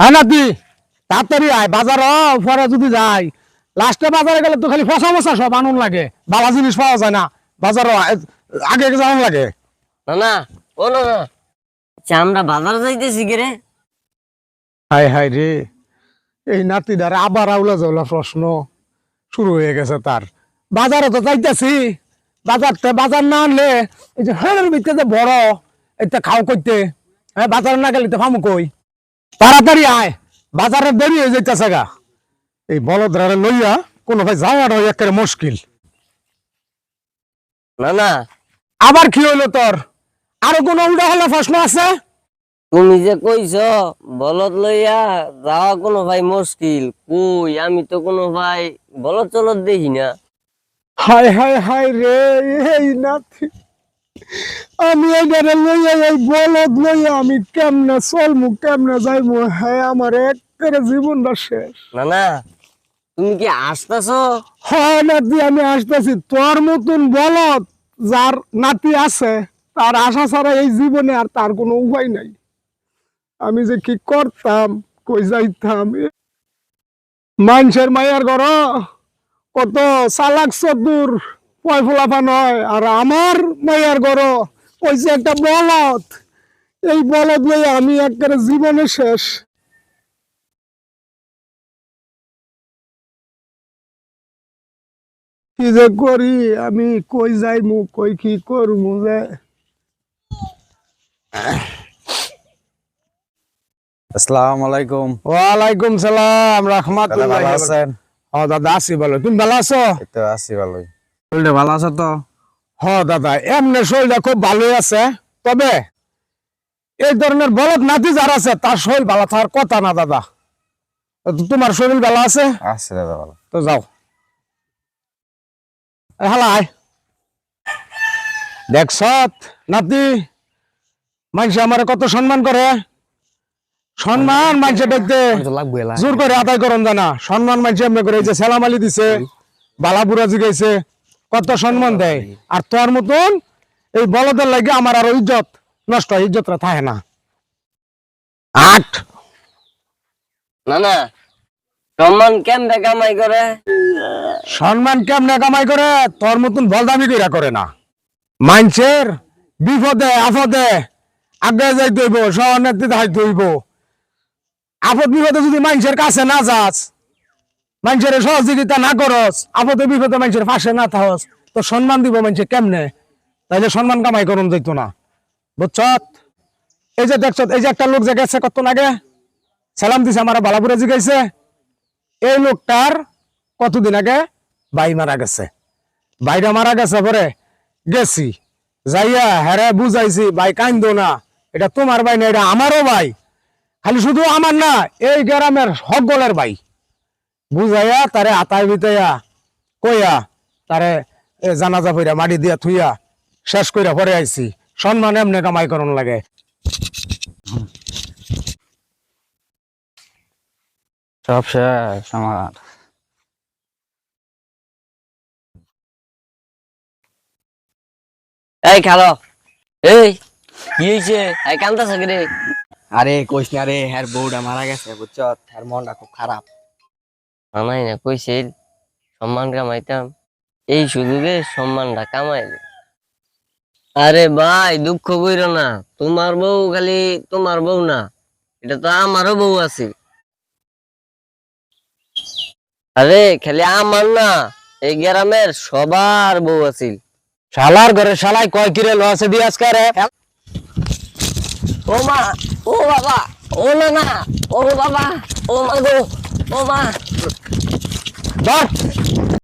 হ্যাঁ নাতি? তাড়াতাড়ি আয় বাজার পরে যদি যাই। লাস্টে বাজারে গেলে তো খালি ফসা মশা সব আনুন লাগে বালা জিনিস পাওয়া যায় না। বাজার আগে যাওয়ান লাগে। না না ও না না আচ্ছা আমরা বাজার যাইতেছি কে রে? হাই হাই রে এই নাতিটার আবার আউলা জাউলা প্রশ্ন শুরু হয়ে গেছে তার। বাজারে তো যাইতেছি বাজার তে বাজার না আনলে এই যে হেলের ভিতরে যে বড় এটা খাও করতে হ্যাঁ বাজারে না গেলে তো ফামু কই? তাড়াতাড়ি আয়। বাজারে দেরি হয়ে যাইতেছে গা। এই বলদরারে লইয়া কোনো ভাই যাওয়াটা একেবারে মুশকিল। না না। আবার কি হইল তোর? আরও কোনো উল্টা হলে প্রশ্ন আছে? তুমি যে কইছ বলদ লইয়া যাওয়া কোনো ভাই মুশকিল। কই আমি তো কোনো ভাই বলদ চলদ দেখি না। হাই হাই হাই রে এই নাতি। আমি এখানে লইয়া এই বলদ লইয়া আমি কেমনে চলমু কেমনে যাইমু? হ্যাঁ আমার একেবারে জীবনটা শেষ। না না তুমি কি আসতেছ? হয় নাতি আমি আসতেছি। তোর মতন বলদ যার নাতি আছে তার আশা ছাড়া এই জীবনে আর তার কোনো উপায় নাই। আমি যে কি করতাম কই যাইতাম? মানুষের মায়ের ঘর কত চালাক চতুর পয় ফোলাফা নয় আর আমার মায়ের ঘর কইছে একটা বলদ। এই বলদ লই আমি একেবারে জীবনে শেষ। কি যে করি আমি কই যাইমু কই কি করমু যে? আসসালামু আলাইকুম। ওয়ালাইকুম সালাম দাদা রাহমাতুল্লাহ আছেন? হ দাদা আছি ভালো তুমি ভালো আছো? তো আছি ভালোই। শরীরটা ভালো আছে তো? হ দাদা এমনি শরীরটা খুব ভালোই আছে। তবে এই ধরনের বলদ নাতি যার আছে তার শরীর ভালো থাকার কথা না দাদা। তোমার শরীর ভালো আছে? আছে দাদা ভালো। তো যাও। হালাই দেখছ নাতি মানুষ আমার কত সম্মান করে। সম্মান মানুষের দেখতে জোর করে আদায় করন জানা। সম্মান মানুষ এমনি করে এই যে সেলাম আলী দিছে বালাপুরা জিগাইছে। কত সম্মান দেয়? আর তোর মতন এই বলদের লাগে আমার আরও ইজ্জত নষ্ট হয় ইজ্জতটা থাকে না। আট। না না সম্মান কেমনে কামাই করে? সম্মান কেমনে কামাই করে? তোর মতন বলদামি কইরা করে না। মানুষের বিপদে আপদে আগে যাইতে হইব সহনেত্রীতে হাইতে হইব। আপদ বিপদে যদি মানুষের কাছে না যাস মানুষের সহযোগিতা না করস আপদে বিপদে মানুষের পাশে না থাকস তো সম্মান দিব মানুষে কেমনে? তাইলে সম্মান কামাই করুন যাইত না। বুঝছত এই যে দেখছ, এই যে একটা লোক যে গেছে কত আগে? সালাম দিছে আমার বালাপুরে জিগাইছে। এই লোকটার কতদিন আগে? ভাই মারা গেছে। ভাইটা মারা গেছে পরে গেছি। যাইয়া হ্যারে বুঝাইছি, ভাই, কান্দো না। এটা তোমার ভাই না, এটা আমারও ভাই। খালি শুধু আমার না, এই গ্রামের সকলের ভাই। বুঝাইয়া তারে আতায় বিতাইয়া কইয়া তারে এ জানাজা পইরা মাটি দিয়া থুইয়া শেষ কইরা পরে আইছি। সম্মান এমনি কামাই করন লাগে। সব শেষ আমার। এই খালো। এই কি হয়েছে এই কান্দাছ রে আরে কইস না রে হ্যার বউটা মারা গেছে বুঝছ? হ্যার মনটা খুব খারাপ। মামাই না কইছিল সম্মান কামাইতাম। এই সুযোগে সম্মানটা কামাই আরে ভাই, দুঃখ কইরো না। তোমার বউ খালি তোমার বউ না, এটা তো আমারও বউ আছে। আরে খালি আমার না, এই গ্রামের সবার বউ আছিল। শালার ঘরে শালাই কয় কিরে লো আছে দিয়াজ করে? ও মা, ও বাবা, ও না না ও বাবা, ও মা গো, ও মা। ধর